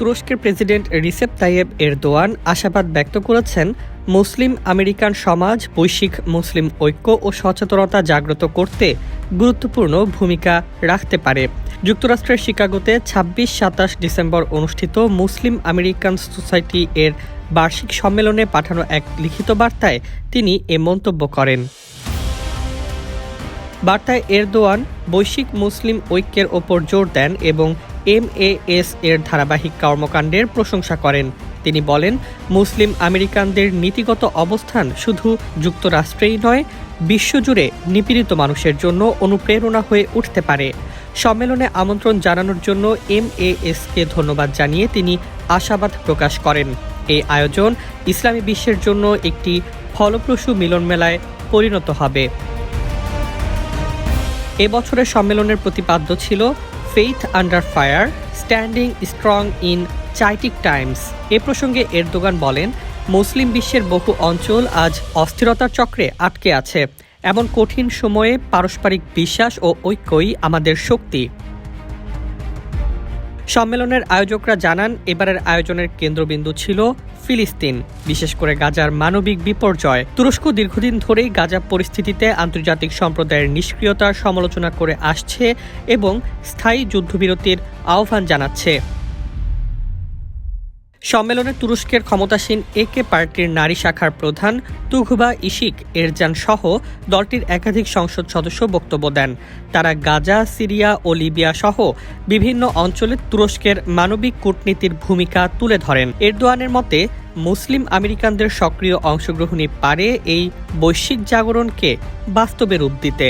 তুরস্কের president Recep Tayyip Erdogan আশাবাদ ব্যক্ত করেছেন, মুসলিম আমেরিকান সমাজ, বৈশ্বিক মুসলিম ঐক্য ও সচেতনতা জাগ্রত করতে গুরুত্বপূর্ণ ভূমিকা রাখতে পারে। যুক্তরাষ্ট্রের শিকাগোতে ছাব্বিশ সাতাশ ডিসেম্বর অনুষ্ঠিত মুসলিম আমেরিকান সোসাইটি এর বার্ষিক সম্মেলনে পাঠানো এক লিখিত বার্তায় তিনি এ মন্তব্য করেন। বার্তায় এরদোয়ান, বৈশ্বিক মুসলিম ঐক্যের ওপর জোর দেন এবং এমএএস এর ধারাবাহিক কর্মকাণ্ডের প্রশংসা করেন। তিনি বলেন, মুসলিম আমেরিকানদের নীতিগত অবস্থান শুধু যুক্তরাষ্ট্রেই নয়, বিশ্বজুড়ে নিপীড়িত মানুষের জন্য অনুপ্রেরণা হয়ে উঠতে পারে। সম্মেলনে আমন্ত্রণ জানানোর জন্য এম এমএএসকে ধন্যবাদ জানিয়ে তিনি আশাবাদ প্রকাশ করেন। এই আয়োজন ইসলামী বিশ্বের জন্য একটি ফলপ্রসূ মিলনমেলায় পরিণত হবে। এবছরের সম্মেলনের প্রতিপাদ্য ছিল faith under fire standing strong in chaotic times এ প্রসঙ্গে এরদোগান বলেন, মুসলিম বিশ্বের বহু অঞ্চল আজ অস্থিরতার চক্রে আটকে আছে। এমন কঠিন সময়ে পারস্পরিক বিশ্বাস ও ঐক্যই আমাদের শক্তি। সম্মেলনের আয়োজকরা জানান, এবারের আয়োজনের কেন্দ্রবিন্দু ছিল ফিলিস্তিন, বিশেষ করে গাজার মানবিক বিপর্যয়। তুরস্ক দীর্ঘদিন ধরেই গাজা পরিস্থিতিতে আন্তর্জাতিক সম্প্রদায়ের নিষ্ক্রিয়তার সমালোচনা করে আসছে এবং স্থায়ী যুদ্ধবিরতির আহ্বান জানাচ্ছে। সম্মেলনে তুরস্কের ক্ষমতাসীন একে পার্টির নারী শাখার প্রধান তুঘবা ইশিক এরজান সহ দলটির একাধিক সংসদ সদস্য বক্তব্য দেন। তারা গাজা, সিরিয়া ও লিবিয়া সহ বিভিন্ন অঞ্চলে তুরস্কের মানবিক কূটনীতির ভূমিকা তুলে ধরেন। এরদোয়ানের মতে, মুসলিম আমেরিকানদের সক্রিয় অংশগ্রহণই পারে এই বৈশ্বিক জাগরণকে বাস্তবে রূপ দিতে।